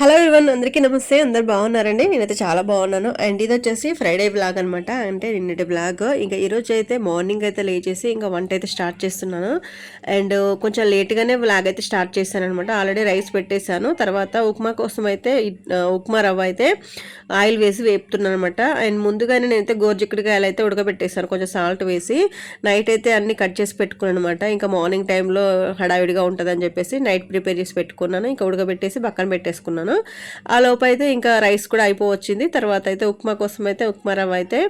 Hello ఇవన్ అందరికీ నమస్తే అందరు బాగున్నారండి? నేనైతే చాలా బాగున్నాను. అండ్ ఇది వచ్చేసి ఫ్రైడే బ్లాగ్ అనమాట అంటే నిన్నటి బ్లాగ్ ఇంకా ఈరోజు అయితే మార్నింగ్ అయితే లేచేసి ఇంకా వంట అయితే స్టార్ట్ చేస్తున్నాను. అండ్ కొంచెం లేట్గానే బ్లాగ్ అయితే స్టార్ట్ చేశాను అనమాట ఆల్రెడీ రైస్ పెట్టేశాను. తర్వాత ఉప్మా కోసం అయితే ఉప్మా రవ్వ అయితే ఆయిల్ వేసి వేపుతున్నాను అనమాట అండ్ ముందుగానే నేనైతే గోర్జిక్కడికాయలు అయితే ఉడకబెట్టేశాను. కొంచెం సాల్ట్ వేసి నైట్ అయితే అన్ని కట్ చేసి పెట్టుకున్నాను అనమాట ఇంకా మార్నింగ్ టైంలో హడావిడిగా ఉంటుందని చెప్పేసి నైట్ ప్రిపేర్ చేసి పెట్టుకున్నాను. ఇంకా ఉడకబెట్టేసి పక్కన పెట్టేసుకున్నాను. ఆ లోపు అయితే ఇంకా రైస్ కూడా అయిపోవచ్చింది. తర్వాత అయితే ఉప్మా కోసం అయితే ఉప్మా రవ్వ అయితే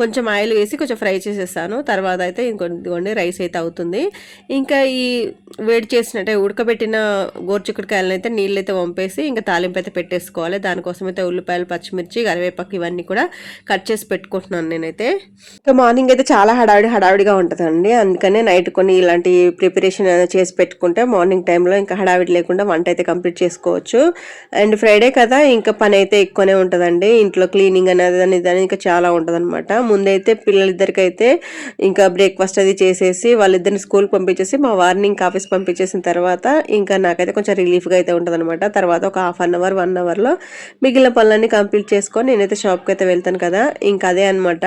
కొంచెం ఆయిల్ వేసి కొంచెం ఫ్రై చేసేసాను. తర్వాత అయితే ఇంకొండి రైస్ అయితే అవుతుంది. ఇంకా ఈ వేడి చేసినట్టే ఉడకబెట్టిన గోర్చుకుడికాయలను అయితే నీళ్ళు అయితే వంపేసి ఇంకా తాలింపు అయితే పెట్టేసుకోవాలి. దానికోసం అయితే ఉల్లిపాయలు పచ్చిమిర్చి కరివేపాకు ఇవన్నీ కూడా కట్ చేసి పెట్టుకుంటున్నాను నేనైతే. ఇంకా మార్నింగ్ అయితే చాలా హడావిడి హడావిడిగా ఉంటుందండి. అందుకనే నైట్ కొన్ని ఇలాంటి ప్రిపరేషన్ చేసి పెట్టుకుంటే మార్నింగ్ టైంలో ఇంకా హడావిడి లేకుండా వంట అయితే కంప్లీట్ చేసుకోవచ్చు. అండ్ ఫ్రైడే కదా ఇంకా పని అయితే ఎక్కువనే ఉంటుందండి. ఇంట్లో క్లీనింగ్ అనేది అని ఇదని ఇంకా చాలా ఉంటుందన్నమాట. ముందైతే పిల్లలిద్దరికైతే ఇంకా బ్రేక్ఫాస్ట్ అది చేసేసి వాళ్ళిద్దరిని స్కూల్కి పంపించేసి మా వారిని ఇంకా ఆఫీస్ పంపించేసిన తర్వాత ఇంకా నాకైతే కొంచెం రిలీఫ్గా అయితే ఉంటుందన్నమాట. తర్వాత ఒక హాఫ్ అన్ అవర్ వన్ అవర్లో మిగిలిన పనులన్నీ కంప్లీట్ చేసుకొని నేనైతే షాప్కి అయితే వెళ్తాను కదా ఇంకా అదే అనమాట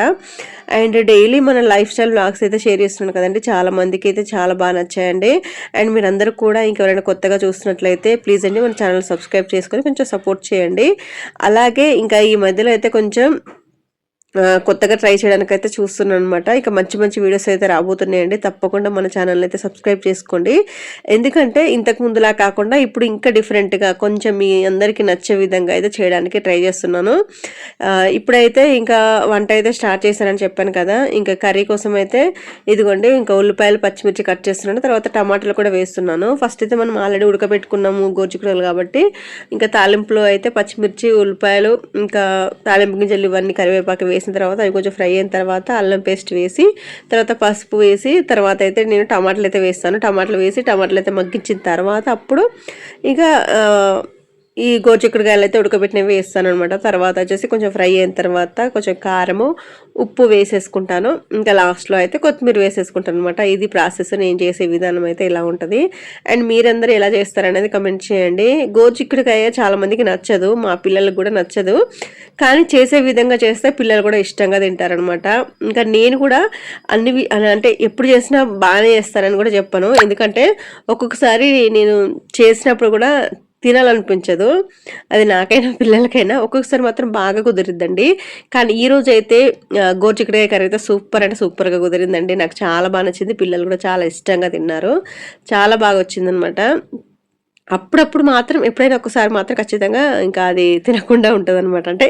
అండ్ డైలీ మన లైఫ్ స్టైల్ బ్లాగ్స్ అయితే షేర్ చేస్తున్నాను కదండి. చాలా మందికి అయితే చాలా బాగా నచ్చాయండి. అండ్ మీరందరూ కూడా ఇంకెవరైనా కొత్తగా చూస్తున్నట్లయితే ప్లీజ్ అండి మన ఛానల్ సబ్స్క్రైబ్ చేసుకొని కొంచెం సపోర్ట్ చేయండి. అలాగే ఇంకా ఈ మధ్యలో అయితే కొంచెం కొత్తగా ట్రై చేయడానికి అయితే చూస్తున్నాను అనమాట ఇక మంచి మంచి వీడియోస్ అయితే రాబోతున్నాయండి. తప్పకుండా మన ఛానల్ అయితే సబ్స్క్రైబ్ చేసుకోండి. ఎందుకంటే ఇంతకు ముందులా కాకుండా ఇప్పుడు ఇంకా డిఫరెంట్గా కొంచెం మీ అందరికీ నచ్చే విధంగా అయితే చేయడానికి ట్రై చేస్తున్నాను. ఇప్పుడైతే ఇంకా వంట అయితే స్టార్ట్ చేశానని చెప్పాను కదా. ఇంకా కర్రీ కోసం అయితే ఇదిగోండి ఇంకా ఉల్లిపాయలు పచ్చిమిర్చి కట్ చేస్తున్నాను. తర్వాత టమాటాలు కూడా వేస్తున్నాను. ఫస్ట్ అయితే మనం ఆల్రెడీ ఉడకబెట్టుకున్నాము గోర్చుకురాలు కాబట్టి. ఇంకా తాలింపులో అయితే పచ్చిమిర్చి ఉల్లిపాయలు ఇంకా తాలింపు గింజలు ఇవన్నీ కరివేపాకు వేసి వేసిన తర్వాత అవి కొంచెం ఫ్రై అయిన తర్వాత అల్లం పేస్ట్ వేసి తర్వాత పసుపు వేసి తర్వాత అయితే నేను టమాటాలు అయితే వేస్తాను. టమాటాలు వేసి టమాటాలు అయితే మగ్గించిన తర్వాత అప్పుడు ఇక ఈ గోరుచిక్కుడుకాయలు అయితే ఉడకబెట్టినవి వేస్తాను అనమాట తర్వాత వచ్చేసి కొంచెం ఫ్రై అయిన తర్వాత కొంచెం కారము ఉప్పు వేసేసుకుంటాను. ఇంకా లాస్ట్లో అయితే కొత్తిమీర వేసేసుకుంటాను అనమాట ఇది ప్రాసెస్ నేను చేసే విధానం అయితే ఇలా ఉంటుంది. అండ్ మీరందరూ ఎలా చేస్తారనేది కమెంట్ చేయండి. గోరుచిక్కుడుకాయ చాలామందికి నచ్చదు మా పిల్లలకు కూడా నచ్చదు. కానీ చేసే విధంగా చేస్తే పిల్లలు కూడా ఇష్టంగా తింటారనమాట ఇంకా నేను కూడా అన్ని అంటే ఎప్పుడు చేసినా బాగానే చేస్తానని కూడా చెప్పను. ఎందుకంటే ఒక్కొక్కసారి నేను చేసినప్పుడు కూడా తినాలనిపించదు. అది నాకైనా పిల్లలకైనా ఒక్కొక్కసారి మాత్రం బాగా కుదిరిద్దండి. కానీ ఈ రోజు అయితే ఆ, కర్రీ అయితే సూపర్ అంటే సూపర్గా కుదిరిందండి. నాకు చాలా బాగా నచ్చింది. పిల్లలు కూడా చాలా ఇష్టంగా తిన్నారు. చాలా బాగా వచ్చిందనమాట అప్పుడప్పుడు మాత్రం ఎప్పుడైనా ఒకసారి మాత్రం ఖచ్చితంగా ఇంకా అది తినకుండా ఉంటుంది అనమాట అంటే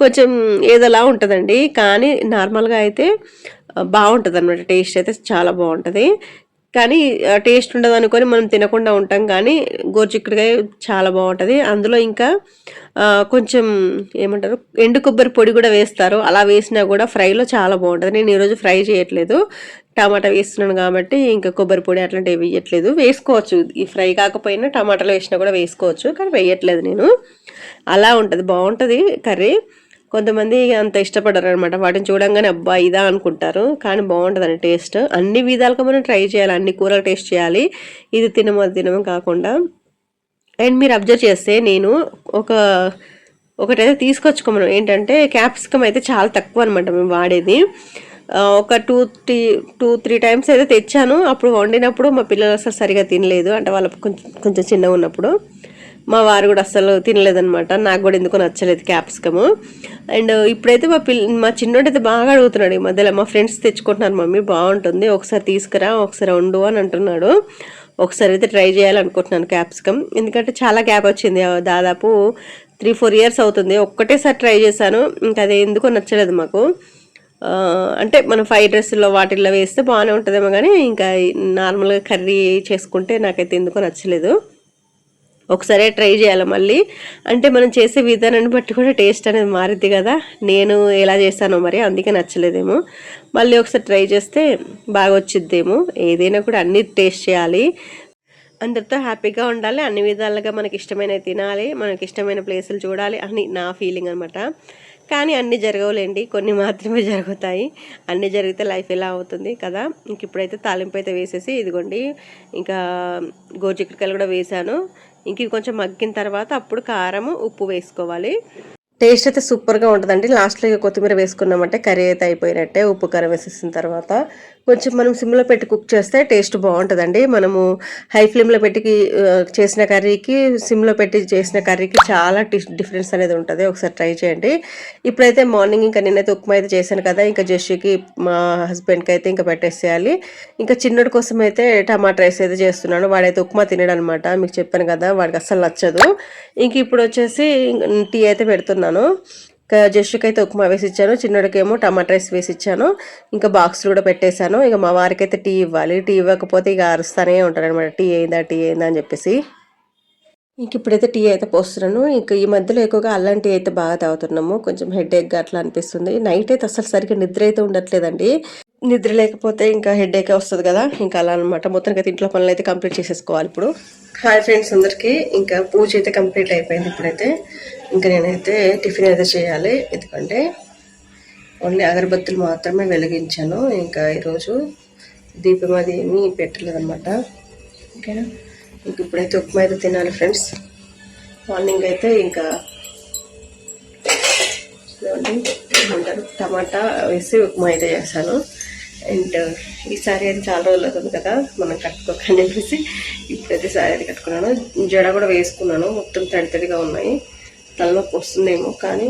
కొంచెం ఏదోలా ఉంటుందండి. కానీ నార్మల్గా అయితే బాగుంటుంది అనమాట టేస్ట్ అయితే చాలా బాగుంటుంది. కానీ టేస్ట్ ఉండదు అనుకొని మనం తినకుండా ఉంటాం. కానీ గోరుచిక్కుడుకాయ చాలా బాగుంటుంది. అందులో ఇంకా కొంచెం ఏమంటారు ఎండు కొబ్బరి పొడి కూడా వేస్తారు. అలా వేసినా కూడా ఫ్రైలో చాలా బాగుంటుంది. నేను ఈరోజు ఫ్రై చేయట్లేదు. టమాటా వేస్తున్నాను కాబట్టి ఇంకా కొబ్బరి పొడి అట్లాంటివి వేయట్లేదు. వేసుకోవచ్చు. ఈ ఫ్రై కాకపోయినా టమాటాలు వేసినా కూడా వేసుకోవచ్చు. కానీ వేయట్లేదు నేను. అలా ఉంటుంది. బాగుంటుంది కర్రీ. కొంతమంది అంత ఇష్టపడరు అనమాట వాటిని చూడంగానే అబ్బా ఇదా అనుకుంటారు. కానీ బాగుంటుందండి టేస్ట్. అన్ని విధాలుగా మనం ట్రై చేయాలి. అన్ని కూరలు టేస్ట్ చేయాలి. ఇది తినమో అది తినము కాకుండా. అండ్ మీరు అబ్జర్వ్ చేస్తే నేను ఒక ఒకటైతే తీసుకొచ్చుకోమను. ఏంటంటే క్యాప్సికమ్ అయితే చాలా తక్కువ అనమాట మేము వాడేది. ఒక two three two three times అయితే తెచ్చాను. అప్పుడు వండినప్పుడు మా పిల్లలు అసలు సరిగా తినలేదు. అంటే వాళ్ళ కొంచెం కొంచెం చిన్నగా ఉన్నప్పుడు. మా వారు కూడా అస్సలు తినలేదనమాట నాకు కూడా ఎందుకో నచ్చలేదు క్యాప్సికమ్. అండ్ ఇప్పుడైతే మా పిల్ల మా చిన్నోడు అయితే బాగా అడుగుతున్నాడు ఈ మధ్యలో మా ఫ్రెండ్స్ తెచ్చుకుంటున్నారు మమ్మీ బాగుంటుంది ఒకసారి తీసుకురా ఒకసారి వండు అని అంటున్నాడు. ఒకసారి అయితే ట్రై చేయాలనుకుంటున్నాను క్యాప్సికమ్ ఎందుకంటే చాలా గ్యాప్ వచ్చింది దాదాపు త్రీ ఫోర్ ఇయర్స్ అవుతుంది. ఒక్కటేసారి ట్రై చేశాను ఇంకా అది ఎందుకో నచ్చలేదు మాకు. అంటే మనం ఫ్రైడ్ రైస్లో వాటిల్లో వేస్తే బాగానే ఉంటుందేమో కానీ ఇంకా నార్మల్గా కర్రీ చేసుకుంటే నాకైతే ఎందుకో నచ్చలేదు. ఒకసారి ట్రై చేయాలి మళ్ళీ. అంటే మనం చేసే విధానాన్ని బట్టి కూడా టేస్ట్ అనేది మారిద్ది కదా. నేను ఎలా చేస్తానో మరి అందుకే నచ్చలేదేమో. మళ్ళీ ఒకసారి ట్రై చేస్తే బాగా వచ్చిద్దేమో. ఏదైనా కూడా అన్ని టేస్ట్ చేయాలి. అందరితో హ్యాపీగా ఉండాలి. అన్ని విధాలుగా మనకి ఇష్టమైనవి తినాలి. మనకి ఇష్టమైన ప్లేసులు చూడాలి అని నా ఫీలింగ్ అనమాట కానీ అన్నీ జరగవులేండి. కొన్ని మాత్రమే జరుగుతాయి. అన్నీ జరిగితే లైఫ్ ఎలా అవుతుంది కదా. ఇంక ఇప్పుడైతే తాలింపు అయితే వేసేసి ఇదిగోండి. ఇంకా గోరుచిక్కుడుకాయలు కూడా వేసాను. ఇంక ఇవి కొంచెం మగ్గిన తర్వాత అప్పుడు కారము ఉప్పు వేసుకోవాలి. టేస్ట్ అయితే సూపర్గా ఉంటుందండి. లాస్ట్లో ఇక కొత్తిమీర వేసుకున్నామంటే కర్రీ అయితే అయిపోయినట్టే. ఉప్పు కారం వేసేసిన తర్వాత కొంచెం మనం సిమ్లో పెట్టి కుక్ చేస్తే టేస్ట్ బాగుంటుందండి. మనము హై ఫ్లేమ్లో పెట్టి చేసిన కర్రీకి సిమ్లో పెట్టి చేసిన కర్రీకి చాలా డిఫరెన్స్ అనేది ఉంటుంది. ఒకసారి ట్రై చేయండి. ఇప్పుడైతే మార్నింగ్ ఇంకా నేనైతే ఉప్మా అయితే చేశాను కదా ఇంకా జస్ట్కి మా హస్బెండ్కి అయితే ఇంకా పెట్టేసేయాలి. ఇంకా చిన్నడి కోసం అయితే టమాటా రైస్ అయితే చేస్తున్నాను. వాడైతే ఉప్మా తినడు అనమాట మీకు చెప్పాను కదా వాడికి అస్సలు నచ్చదు. ఇంక ఇప్పుడు వచ్చేసి టీ అయితే పెడుతున్నాను. ఇంకా జస్ట్కి అయితే ఉప్మా వేసి ఇచ్చాను చిన్నడికేమో టమాటా రైస్ వేసి ఇచ్చాను ఇంకా బాక్స్లు కూడా పెట్టేశాను. ఇక మా వారికి అయితే టీ ఇవ్వాలి. టీ ఇవ్వకపోతే ఇక అరుస్తానే ఉంటారు అనమాట టీ అయిందా టీ అయిందా అని చెప్పేసి. ఇంక ఇప్పుడైతే టీ అయితే పోస్తున్నాను. ఇంకా ఈ మధ్యలో ఎక్కువగా అల్లం టీ అయితే బాగా తాగుతున్నాము. కొంచెం హెడ్ అట్లా అనిపిస్తుంది. నైట్ అయితే అసలు సరిగ్గా నిద్ర అయితే ఉండట్లేదండి. నిద్ర లేకపోతే ఇంకా హెడ్ ఏకే వస్తుంది కదా? ఇంకా అలా అనమాట మొత్తానికి అయితే ఇంట్లో పనులు అయితే కంప్లీట్ చేసేసుకోవాలి ఇప్పుడు. హాయ్ ఫ్రెండ్స్ అందరికీ ఇంకా పూజ అయితే కంప్లీట్ అయిపోయింది ఇప్పుడైతే. ఇంకా నేనైతే టిఫిన్ అయితే చేయాలి. ఎందుకంటే ఓన్లీ అగరబత్తులు మాత్రమే వెలిగించాను. ఇంకా ఈరోజు దీపం అది ఏమీ పెట్టలేదన్నమాట. ఓకేనా ఇంక ఇప్పుడైతే ఉప్మా అయితే తినాలి ఫ్రెండ్స్ మార్నింగ్ అయితే ఇంకా టమాటా వేసి ఉప్మా అయితే చేశాను. అండ్ ఈ సారీ అది చాలా రోజులు అవుతుంది కదా మనం కట్టుకోకని చెప్పేసి ఇప్పుడైతే సారీ అది కట్టుకున్నాను. జడ కూడా వేసుకున్నాను మొత్తం తడి తడిగా ఉన్నాయి. తలనొప్పి వస్తుందేమో కానీ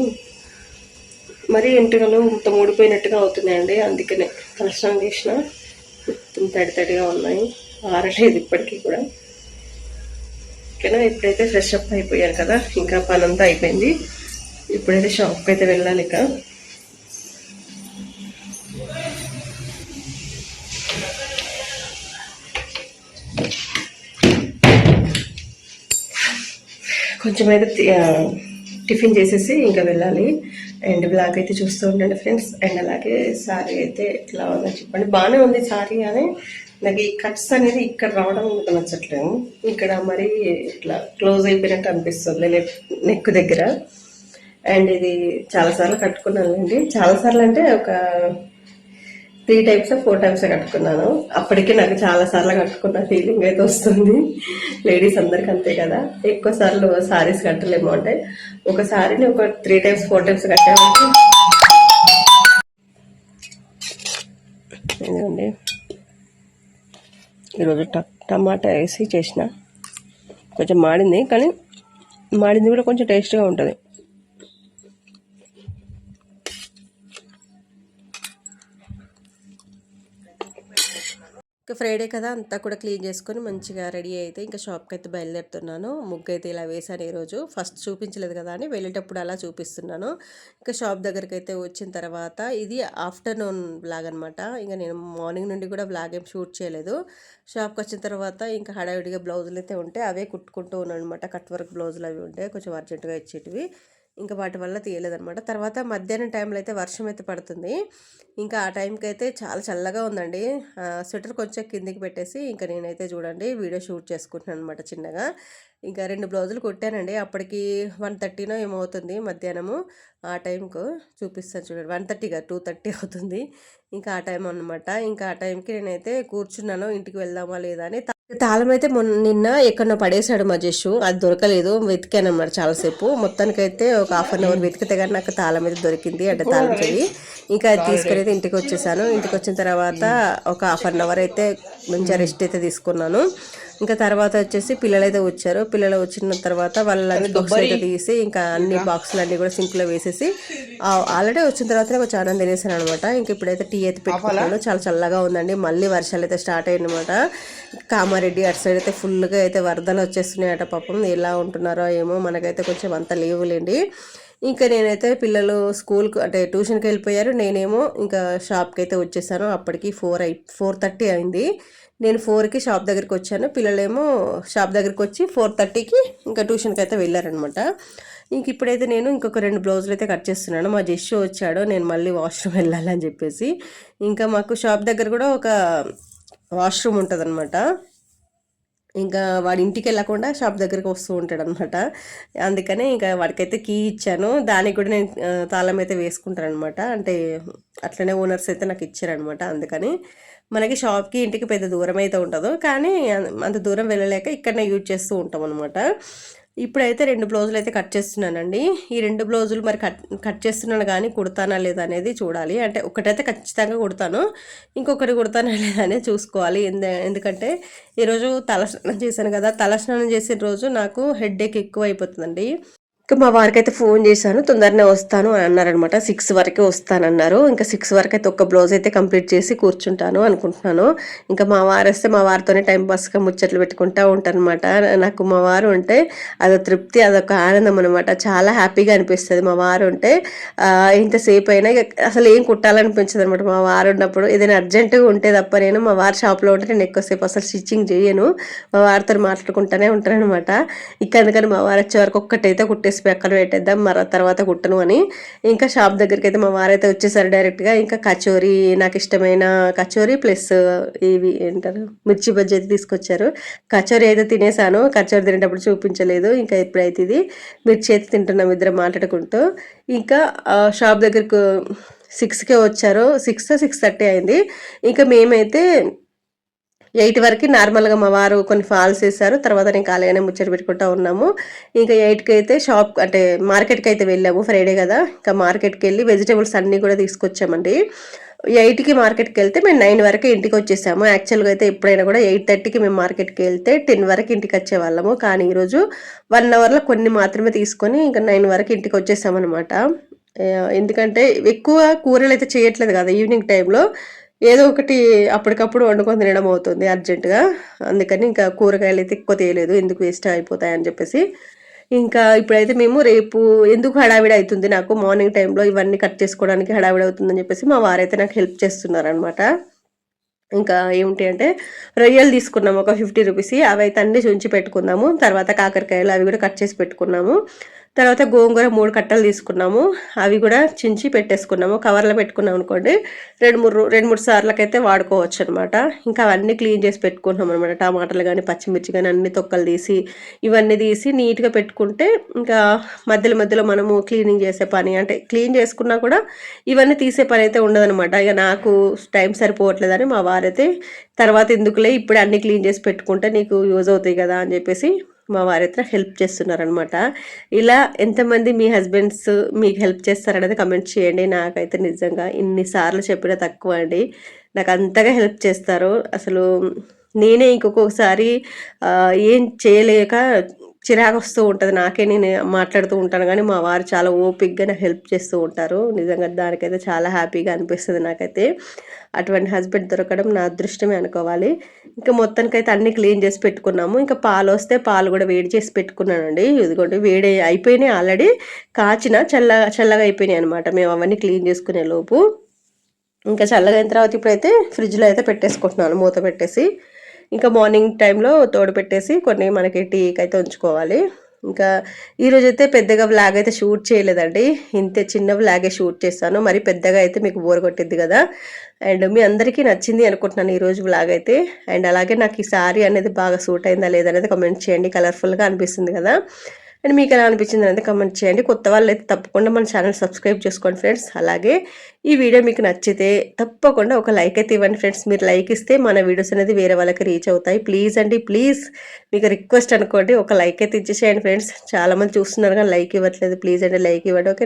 మరి ఎంటుకలు మొత్తం ఊడిపోయినట్టుగా అవుతున్నాయండి అందుకనే తలస్నానం చేసిన మొత్తం తడి తడిగా ఉన్నాయి. ఆరలేదు ఇప్పటికీ కూడా. ఓకేనా? ఇప్పుడైతే ఫ్రెష్ అప్ అయిపోయాను కదా ఇంకా పనంతా అయిపోయింది. ఇప్పుడైతే షాప్కి అయితే వెళ్ళాలి ఇక. కొంచెం అయితే టిఫిన్ చేసేసి ఇంకా వెళ్ళాలి. అండ్ బ్లాగ్ అయితే చూస్తూ ఉండండి ఫ్రెండ్స్. అండ్ అలాగే సారీ అయితే ఎట్లా ఉందో చెప్పండి. బాగానే ఉంది సారీ కానీ నాకు ఈ కట్స్ అనేది ఇక్కడ రావడం నచ్చట్లేదు. ఇక్కడ మరి ఇట్లా క్లోజ్ అయిపోయినట్టు అనిపిస్తుంది నెక్ నెక్ దగ్గర. అండ్ ఇది చాలాసార్లు కట్టుకున్నానండి. చాలాసార్లు అంటే ఒక త్రీ టైప్స్ ఫోర్ టైప్స్ కట్టుకున్నాను. అప్పటికే నాకు చాలా సార్లు కట్టుకున్న ఫీలింగ్ అయితే వస్తుంది. లేడీస్ అందరికి అంతే కదా. ఎక్కువ సార్లు సారీస్ కట్టలేము అంటే ఒక సారీని ఒక త్రీ టైమ్స్ ఫోర్ టైమ్స్ కట్టామంటే ఇదిగోండి. ఈరోజు ట టమాటా వేసి చేసిన. కొంచెం మాడింది కానీ మాడింది కూడా కొంచెం టేస్ట్గా ఉంటుంది. ఇంకా ఫ్రైడే కదా అంతా కూడా క్లీన్ చేసుకొని మంచిగా రెడీ అయితే ఇంకా షాప్కి అయితే బయలుదేరుతున్నాను. ముగ్గు అయితే ఇలా వేశాను ఈరోజు ఫస్ట్ చూపించలేదు కదా అని వెళ్ళేటప్పుడు అలా చూపిస్తున్నాను. ఇంకా షాప్ దగ్గరికి అయితే వచ్చిన తర్వాత ఇది ఆఫ్టర్నూన్ బ్లాగ్ అనమాట ఇంకా నేను మార్నింగ్ నుండి కూడా బ్లాగ్ ఏం షూట్ చేయలేదు. షాప్కి వచ్చిన తర్వాత ఇంకా హడావిడిగా బ్లౌజులు అయితే ఉంటే అవే కుట్టుకుంటూ ఉన్నాను అనమాట కట్ వర్క్ బ్లౌజులు అవి ఉంటే కొంచెం అర్జెంటుగా ఇచ్చేటివి. ఇంకా వాటి వల్ల తీయలేదన్నమాట తర్వాత మధ్యాహ్నం టైంలో అయితే వర్షం అయితే పడుతుంది. ఇంకా ఆ టైంకి అయితే చాలా చల్లగా ఉందండి. స్వెటర్ కొంచెం కిందికి పెట్టేసి ఇంకా నేనైతే చూడండి వీడియో షూట్ చేసుకుంటున్నాను అనమాట చిన్నగా. ఇంకా రెండు బ్లౌజులు కుట్టానండి. అప్పటికి వన్ థర్టీనో ఏమవుతుంది మధ్యాహ్నము. ఆ టైంకు చూపిస్తాను చూడండి. వన్ థర్టీగా టూ థర్టీ అవుతుంది. ఇంకా ఆ టైం అనమాట ఇంకా ఆ టైంకి నేనైతే కూర్చున్నాను. ఇంటికి వెళ్దామా లేదా అని తాళం అయితే మొన్న నిన్న ఎక్కడో పడేశాడు మా జస్సు అది దొరకలేదు. వెతికాను అనమాట చాలాసేపు. మొత్తానికైతే ఒక హాఫ్ అన్ అవర్ వెతికితే కానీ నాకు తాళం అయితే దొరికింది అంటే తాళం చెవి ఇంకా అది తీసుకుని అయితే ఇంటికి వచ్చేసాను ఇంటికి వచ్చిన తర్వాత ఒక హాఫ్ అన్ అవర్ అయితే మంచిగా రెస్ట్ అయితే తీసుకున్నాను. ఇంకా తర్వాత వచ్చేసి పిల్లలు అయితే వచ్చారు. పిల్లలు వచ్చిన తర్వాత వాళ్ళ లంచ్ బాక్స్ అయితే తీసి ఇంకా అన్ని బాక్సులు అన్ని కూడా సింక్లో వేసేసి ఆల్రెడీ వచ్చిన తర్వాత కొంచెం ఆనందం తినేసాను అనమాట ఇంక ఇప్పుడైతే టీ అయితే పెట్టుకున్నాను. చాలా చల్లగా ఉందండి. మళ్ళీ వర్షాలు అయితే స్టార్ట్ అయ్యాయి అనమాట కామారెడ్డి అటు సైడ్ అయితే ఫుల్గా అయితే వరదలు వచ్చేస్తున్నాయట పాపం. ఎలా ఉంటున్నారో ఏమో మనకైతే కొంచెం అంత లేవులేండి. ఇంకా నేనైతే పిల్లలు స్కూల్కి అంటే ట్యూషన్కి వెళ్ళిపోయారు. నేనేమో ఇంకా షాప్కి అయితే వచ్చేసాను. అప్పటికి ఫోర్ అయి ఫోర్ థర్టీ అయింది. నేను ఫోర్కి షాప్ దగ్గరికి వచ్చాను పిల్లలేమో షాప్ దగ్గరికి వచ్చి ఫోర్ థర్టీకి ఇంకా ట్యూషన్కి అయితే వెళ్ళారనమాట ఇంక ఇప్పుడైతే నేను ఇంకొక రెండు బ్లౌజులు అయితే కట్ చేస్తున్నాను. మా జెషో వచ్చాడు నేను మళ్ళీ వాష్రూమ్ వెళ్ళాలని చెప్పేసి. ఇంకా మాకు షాప్ దగ్గర కూడా ఒక వాష్రూమ్ ఉంటుంది ఇంకా వాడి ఇంటికి వెళ్ళకుండా షాప్ దగ్గరికి వస్తూ ఉంటాడు అనమాట అందుకనే ఇంకా వాడికైతే కీ ఇచ్చాను. దానికి కూడా నేను తాళం అయితే వేసుకుంటాను అనమాట అంటే అట్లనే ఓనర్స్ అయితే నాకు ఇచ్చారనమాట అందుకని మనకి షాప్కి ఇంటికి పెద్ద దూరం అయితే ఉంటుందో కానీ అంత దూరం వెళ్ళలేక ఇక్కడనే యూజ్ చేస్తూ ఉంటాం అనమాట ఇప్పుడైతే రెండు బ్లౌజులు అయితే కట్ చేస్తున్నానండి. ఈ రెండు బ్లౌజులు మరి కట్ కట్ చేస్తున్నాను కానీ కుడతానా లేదా అనేది చూడాలి. అంటే ఒకటైతే ఖచ్చితంగా కుడతాను. ఇంకొకటి కుడతానా లేదా అనేది చూసుకోవాలి. ఎందుకంటే ఈరోజు తలస్నానం చేశాను కదా. తలస్నానం చేసిన రోజు నాకు హెడ్ ఎక్కువ అయిపోతుందండి ఇంకా మా వారికి అయితే ఫోన్ చేశాను తొందరనే వస్తాను అని అన్నారనమాట. సిక్స్ వరకే వస్తానన్నారు. ఇంకా సిక్స్ వరకు అయితే ఒక బ్లౌజ్ అయితే కంప్లీట్ చేసి కూర్చుంటాను అనుకుంటున్నాను. ఇంకా మా వారు వస్తే మా వారితోనే టైం పాస్గా ముచ్చట్లు పెట్టుకుంటూ ఉంటానమాట నాకు మా వారు ఉంటే అదొక తృప్తి అదొక ఆనందం అనమాట చాలా హ్యాపీగా అనిపిస్తుంది. మా వారు ఉంటే ఇంతసేపు అయినా అసలు ఏం కుట్టాలనిపించదు అనమాట మా వారు ఉన్నప్పుడు ఏదైనా అర్జెంటుగా ఉంటే తప్ప నేను మా వారి షాప్లో ఉంటే నేను ఎక్కువసేపు అసలు స్టిచ్చింగ్ చేయను. మా వారితో మాట్లాడుకుంటూనే ఉంటాను అనమాట ఇంకా అందుకని మా వారు వచ్చే వరకు ఒక్కటైతే కుట్టే చేసి పక్కన పెట్టేద్దాం మరో తర్వాత కుట్టను అని. ఇంకా షాప్ దగ్గరికి అయితే మా వారైతే వచ్చేసారు డైరెక్ట్గా. ఇంకా కచోరీ నాకు ఇష్టమైన కచోరీ ప్లస్ ఇవి ఏంటారు మిర్చి బజ్జీ అయితే తీసుకొచ్చారు. కచోరీ అయితే తినేసాను కచోరీ తినేటప్పుడు చూపించలేదు ఇంకా ఎప్పుడైతే ఇది మిర్చి అయితే తింటున్నాం ఇద్దరం మాట్లాడుకుంటూ. ఇంకా షాప్ దగ్గరకు సిక్స్కే వచ్చారు. సిక్స్ సిక్స్ థర్టీ అయింది. ఇంకా మేమైతే ఎయిట్ వరకు నార్మల్గా మా వారు కొన్ని ఫాల్స్ వేశారు. తర్వాత నేను ఖాళీగానే ముచ్చట పెట్టుకుంటూ ఉన్నాము. ఇంకా ఎయిట్కి అయితే షాప్ అంటే మార్కెట్కి అయితే వెళ్ళాము ఫ్రైడే కదా. ఇంకా మార్కెట్కి వెళ్ళి వెజిటేబుల్స్ అన్నీ కూడా తీసుకొచ్చామండి. ఎయిట్కి మార్కెట్కి వెళ్తే మేము నైన్ వరకు ఇంటికి వచ్చేసాము. యాక్చువల్గా అయితే ఎప్పుడైనా కూడా ఎయిట్ థర్టీకి మేము మార్కెట్కి వెళ్తే టెన్ వరకు ఇంటికి వచ్చేవాళ్ళము. కానీ ఈరోజు వన్ అవర్లో కొన్ని మాత్రమే తీసుకొని ఇంకా నైన్ వరకు ఇంటికి వచ్చేసామన్నమాట. ఎందుకంటే ఎక్కువ కూరలు అయితే చేయట్లేదు కదా ఈవినింగ్ టైంలో. ఏదో ఒకటి అప్పటికప్పుడు వండుకొని తినడం అవుతుంది అర్జెంటుగా. అందుకని ఇంకా కూరగాయలు అయితే ఎక్కువ తీయలేదు. ఎందుకు వేస్ట్ అయిపోతాయని చెప్పేసి. ఇంకా ఇప్పుడైతే మేము రేపు ఎందుకు హడావిడి అవుతుంది నాకు మార్నింగ్ టైంలో ఇవన్నీ కట్ చేసుకోవడానికి హడావిడి అవుతుందని చెప్పేసి మా వారైతే నాకు హెల్ప్ చేస్తున్నారనమాట ఇంకా ఏమిటి అంటే రొయ్యలు తీసుకున్నాము ఒక ఫిఫ్టీ రూపీస్ అవి అయితే అన్ని చుంచి పెట్టుకున్నాము. తర్వాత కాకరకాయలు అవి కూడా కట్ చేసి పెట్టుకున్నాము. తర్వాత గోంగూర మూడు కట్టలు తీసుకున్నాము. అవి కూడా చించి పెట్టేసుకున్నాము. కవర్లో పెట్టుకున్నాం అనుకోండి. రెండు మూడు రెండు మూడు సార్లకైతే వాడుకోవచ్చు అనమాట ఇంకా అవన్నీ క్లీన్ చేసి పెట్టుకున్నాం అనమాట టమాటాలు కానీ పచ్చిమిర్చి కానీ అన్ని తొక్కలు తీసి ఇవన్నీ తీసి నీట్గా పెట్టుకుంటే ఇంకా మధ్యలో మధ్యలో మనము క్లీనింగ్ చేసే పని అంటే క్లీన్ చేసుకున్నా కూడా ఇవన్నీ తీసే పని అయితే ఉండదనమాట ఇక నాకు టైం సరిపోవట్లేదని మా వారైతే తర్వాత ఎందుకులే ఇప్పుడే అన్ని క్లీన్ చేసి పెట్టుకుంటే నీకు యూజ్ అవుతాయి కదా అని చెప్పేసి మా వారైతే హెల్ప్ చేస్తున్నారనమాట ఇలా ఎంతమంది మీ హస్బెండ్స్ మీకు హెల్ప్ చేస్తారనేది కమెంట్ చేయండి. నాకైతే నిజంగా ఇన్నిసార్లు చెప్పినా తక్కువ అండి. నాకు అంతగా హెల్ప్ చేస్తారు. అసలు నేనే ఇంకొకసారి ఏం చేయలేక చిరాకు వస్తూ ఉంటుంది. నాకే నేను మాట్లాడుతూ ఉంటాను కానీ మా వారు చాలా ఓపిక్గా నాకు హెల్ప్ చేస్తూ ఉంటారు. నిజంగా దానికైతే చాలా హ్యాపీగా అనిపిస్తుంది నాకైతే. అటువంటి హస్బెండ్ దొరకడం నా అదృష్టమే అనుకోవాలి. ఇంకా మొత్తానికైతే అన్ని క్లీన్ చేసి పెట్టుకున్నాము. ఇంకా పాలు వస్తే పాలు కూడా వేడి చేసి పెట్టుకున్నానండి. ఇదిగోండి వేడి అయిపోయినాయి ఆల్రెడీ. కాచిన చల్లగా చల్లగా అయిపోయినాయి అనమాట మేము అవన్నీ క్లీన్ చేసుకునే లోపు. ఇంకా చల్లగా అయిన తర్వాత ఇప్పుడైతే ఫ్రిడ్జ్లో అయితే పెట్టేసుకుంటున్నాను మూత పెట్టేసి. ఇంకా మార్నింగ్ టైంలో తోడు పెట్టేసి కొన్ని మనకి టీకి అయితే ఉంచుకోవాలి. ఇంకా ఈరోజు అయితే పెద్దగా వ్లాగ్ అయితే షూట్ చేయలేదండి. ఇంతే చిన్న వ్లాగే షూట్ చేస్తాను. మరి పెద్దగా అయితే మీకు బోర్ కొట్టిద్ది కదా. అండ్ మీ అందరికీ నచ్చింది అనుకుంటున్నాను ఈరోజు వ్లాగ్ అయితే. అండ్ అలాగే నాకు ఈ సారీ అనేది బాగా సూట్ అయిందా లేదనేది కమెంట్ చేయండి. కలర్ఫుల్గా అనిపిస్తుంది కదా. అండ్ మీకు ఎలా అనిపించింది అనేది కమెంట్ చేయండి. కొత్త వాళ్ళు అయితే తప్పకుండా మన ఛానల్ సబ్స్క్రైబ్ చేసుకోండి ఫ్రెండ్స్ అలాగే ఈ వీడియో మీకు నచ్చితే తప్పకుండా ఒక లైక్ అయితే ఇవ్వండి ఫ్రెండ్స్ మీరు లైక్ ఇస్తే మన వీడియోస్ అనేది వేరే వాళ్ళకి రీచ్ అవుతాయి. ప్లీజ్ అండి ప్లీజ్ మీకు రిక్వెస్ట్ అనుకోండి. ఒక లైక్ అయితే ఇచ్చేసేయండి ఫ్రెండ్స్ చాలామంది చూస్తున్నారు కానీ లైక్ ఇవ్వట్లేదు. ప్లీజ్ అండి లైక్ ఇవ్వండి. ఓకే